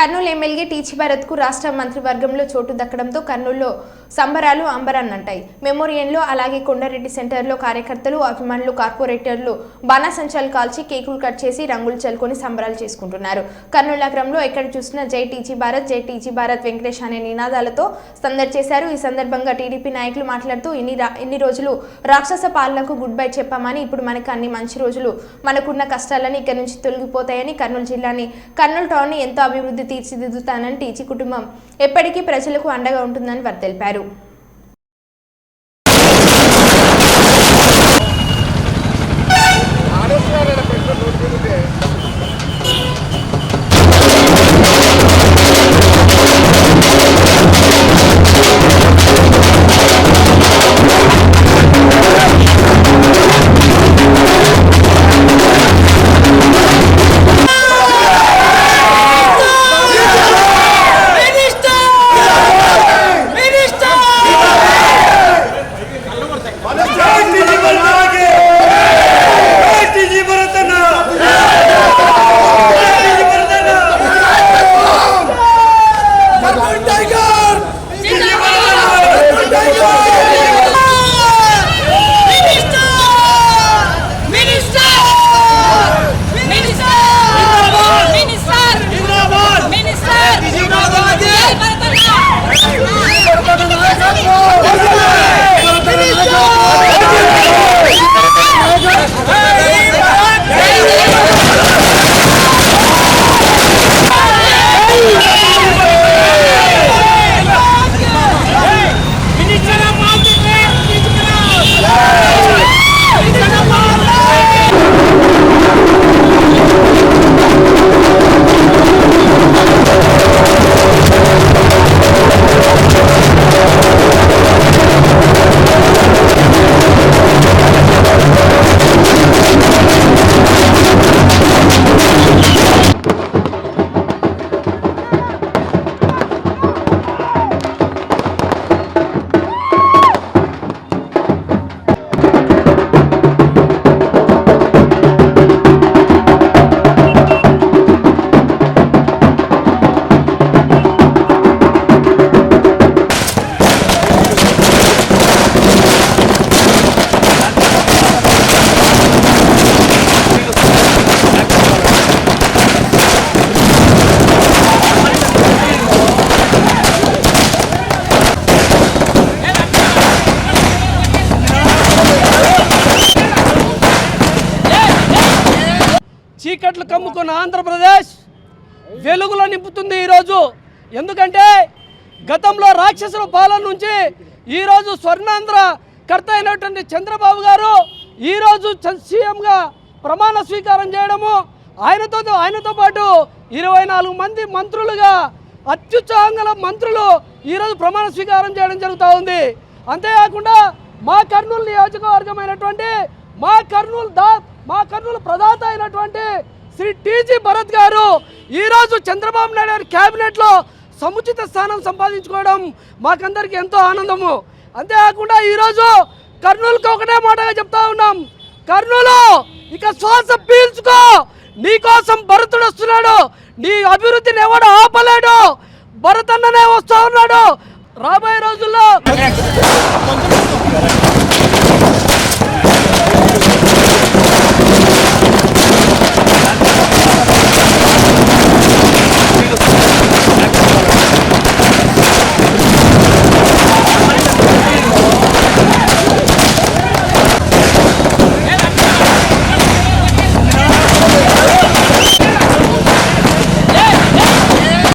Kurnool MLA టీచీ భరత్కు రాష్ట్ర మంత్రివర్గంలో చోటు దక్కడంతో కర్నూలులో సంబరాలు అంబరాన్నంటాయి మెమోరియల్లో అలాగే కొండారెడ్డి సెంటర్లో కార్యకర్తలు అభిమానులు కార్పొరేటర్లు బాణాసంచాలు కాల్చి కేకులు కట్ చేసి రంగులు చల్లుకొని సంబరాలు చేసుకుంటున్నారు. కర్నూలు నగరంలో ఎక్కడ చూసినా జై టీచీ భారత్ జై టీచీ భారత్ వెంకటేష్ అనే నినాదాలతో సందడి చేశారు. ఈ సందర్భంగా టీడీపీ నాయకులు మాట్లాడుతూ ఇన్ని ఇన్ని రోజులు రాక్షస పాలనకు గుడ్ బై చెప్పామని ఇప్పుడు మనకు అన్ని మంచి రోజులు. మనకున్న కష్టాలని ఇక్కడి నుంచి తొలగిపోతాయని కర్నూలు జిల్లాని కర్నూలు టౌన్ని ఎంతో అభివృద్ధి తీర్చిదిద్దుతానని టీచీ కుటుంబం ఎప్పటికీ ప్రజలకు అండగా ఉంటుందని వారు తెలిపారు. eram చీకట్లు కమ్ముకున్న ఆంధ్రప్రదేశ్ వెలుగులో నింపుతుంది ఈరోజు. ఎందుకంటే గతంలో రాక్షసుల పాలన నుంచి ఈరోజు స్వర్ణాంధ్ర కర్త అయినటువంటి చంద్రబాబు గారు ఈరోజు సీఎంగా ప్రమాణ స్వీకారం చేయడము ఆయనతో ఆయనతో పాటు ఇరవై నాలుగు మంది మంత్రులుగా అత్యుత్సాహంగా మంత్రులు ఈరోజు ప్రమాణ స్వీకారం చేయడం జరుగుతూ ఉంది. అంతేకాకుండా మా కర్నూలు నియోజకవర్గమైనటువంటి మా కర్నూలు దా మా కర్నూలు ప్రదాత అయినటువంటి శ్రీ టీజీ భరత్ గారు ఈరోజు చంద్రబాబు నాయుడు గారి క్యాబినెట్లో సముచిత స్థానం సంపాదించుకోవడం మాకందరికి ఎంతో ఆనందము. అంతేకాకుండా ఈరోజు కర్నూలుకి ఒకటే మాటగా చెప్తా ఉన్నాం. కర్నూలు ఇక శ్వాస పీల్చుకో. నీకోసం భరతుడు వస్తున్నాడు. నీ అభివృద్ధిని ఎవడు ఆపలేడు. భరత్ అన్ననే వస్తా ఉన్నాడు. రాబోయే రోజుల్లో